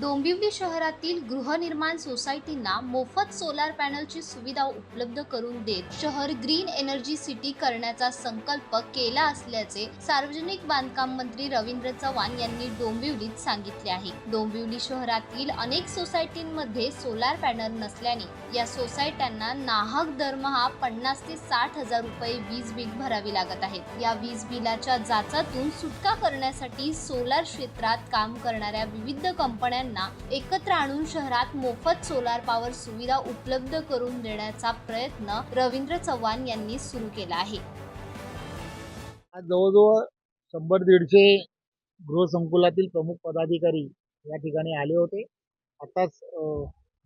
डोंबिवली शहरातील गृहनिर्माण सोसायटींना मोफत सोलार पॅनलची सुविधा उपलब्ध करून देत शहर ग्रीन एनर्जी सिटी करण्याचा संकल्प केला असल्याचे सार्वजनिक बांधकाम मंत्री रवींद्र चव्हाण यांनी डोंबिवलीत सांगितले आहे. डोंबिवली शहरातील अनेक सोसायटींमध्ये सोलार पॅनल नसल्याने या सोसायट्यांना नाहक दरमहा पन्नास ते साठ हजार रुपये वीज बिल भरावी लागत आहेत या वीज बिलाच्या जाचातून सुटका करण्यासाठी सोलार क्षेत्रात काम करणाऱ्या विविध कंपन्या कंपन्यांना एकत्र आणून शहरात मोफत सोलार पॉवर सुविधा उपलब्ध करून देण्याचा प्रयत्न रवींद्र चव्हाण यांनी सुरू केला आहे. आज जवळजवळ शंभर दीडशे गृहसंकुलातील प्रमुख पदाधिकारी या ठिकाणी आले होते. आताच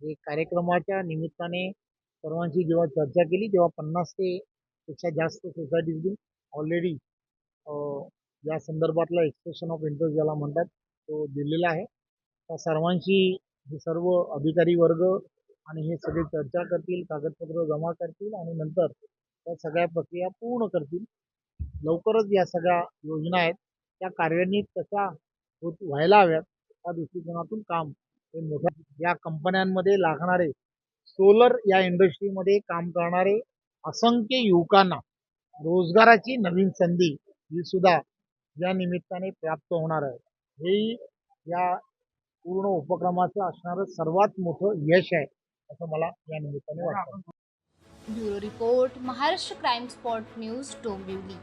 हे कार्यक्रमाच्या निमित्ताने सर्वांशी जेव्हा चर्चा केली तेव्हा पन्नास ते पेक्षा जास्त सोसायटीजनी ऑलरेडी या संदर्भातला एक्सप्रेशन ऑफ इंटरेस्ट ज्याला म्हणतात तो दिलेला आहे. त्या सर्वांशी हे सर्व अधिकारी वर्ग आणि हे सगळे चर्चा करतील कागदपत्र जमा करतील आणि नंतर त्या सगळ्या प्रक्रिया पूर्ण करतील. लवकरच या सगळ्या योजना आहेत. त्या कार्यान्वित कशा होत व्हायला हव्यात त्या दृष्टिकोनातून काम हे मोठ्या या कंपन्यांमध्ये लागणारे सोलर या इंडस्ट्रीमध्ये काम करणारे असंख्य युवकांना रोजगाराची नवीन संधी ही सुद्धा या निमित्ताने प्राप्त होणार आहे. हेही या पूर्ण उपक्रमाचं असणारं सर्वात मोठं यश आहे असं मला या निमित्ताने वाटतं. Bureau report Maharashtra crime spot news Dombivli.